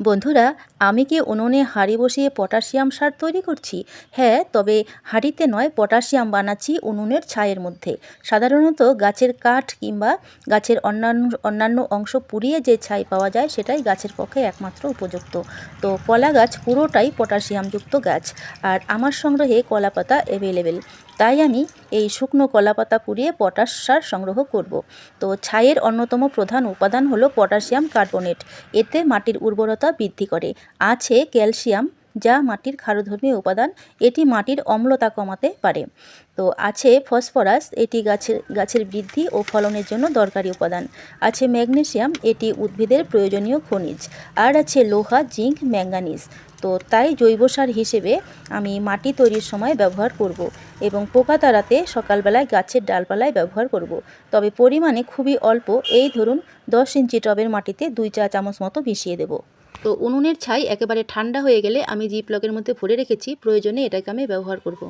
বন্ধুরা, আমি কি উনুনে হাঁড়ি বসিয়ে পটাশিয়াম সার তৈরি করছি? হ্যাঁ তবে হাঁড়িতে নয়, পটাশিয়াম বানাচ্ছি উনুনের ছায়ের মধ্যে। সাধারণত গাছের কাঠ কিংবা গাছের অন্যান্য অন্যান্য অংশ পুড়িয়ে যে ছাই পাওয়া যায়, সেটাই গাছের পক্ষে একমাত্র উপযুক্ত। তো কলা গাছ পুরোটাই পটাশিয়ামযুক্ত গাছ, আর আমার সংগ্রহে কলা পাতা অ্যাভেলেবেল তাই আমি এই শুকনো কলা পাতা পুড়িয়ে পটাশ সার সংগ্রহ করব। তো ছাইয়ের অন্যতম প্রধান উপাদান হলো পটাশিয়াম কার্বনেট। এতে মাটির উর্বরতা বৃদ্ধি করে। আছে ক্যালসিয়াম, যা মাটির ক্ষারধর্মী উপাদান। এটি মাটির অম্লতা কমাতে পারে। তো আছে ফসফরাস, এটি গাছের গাছের বৃদ্ধি ও ফলনের জন্য দরকারি উপাদান। আছে ম্যাগনেসিয়াম, এটি উদ্ভিদের প্রয়োজনীয় খনিজ। আর আছে লোহা, জিঙ্ক ম্যাঙ্গানিজ তো তাই জৈব সার হিসেবে আমি মাটি তৈরির সময় ব্যবহার করব এবং পোকা তাড়াতে সকালবেলায় গাছের ডালপালায় ব্যবহার করব। তবে পরিমাণে খুবই অল্প, এই ধরুন দশ ইঞ্চি টবের মাটিতে দুই চা চামচ মতো মিশিয়ে দেব। তো উনুনের ছাই একেবারে ঠান্ডা হয়ে গেলে আমি জিপ লকের মধ্যে ভরে রেখেছি, প্রয়োজনে এটাকে আমি ব্যবহার করব।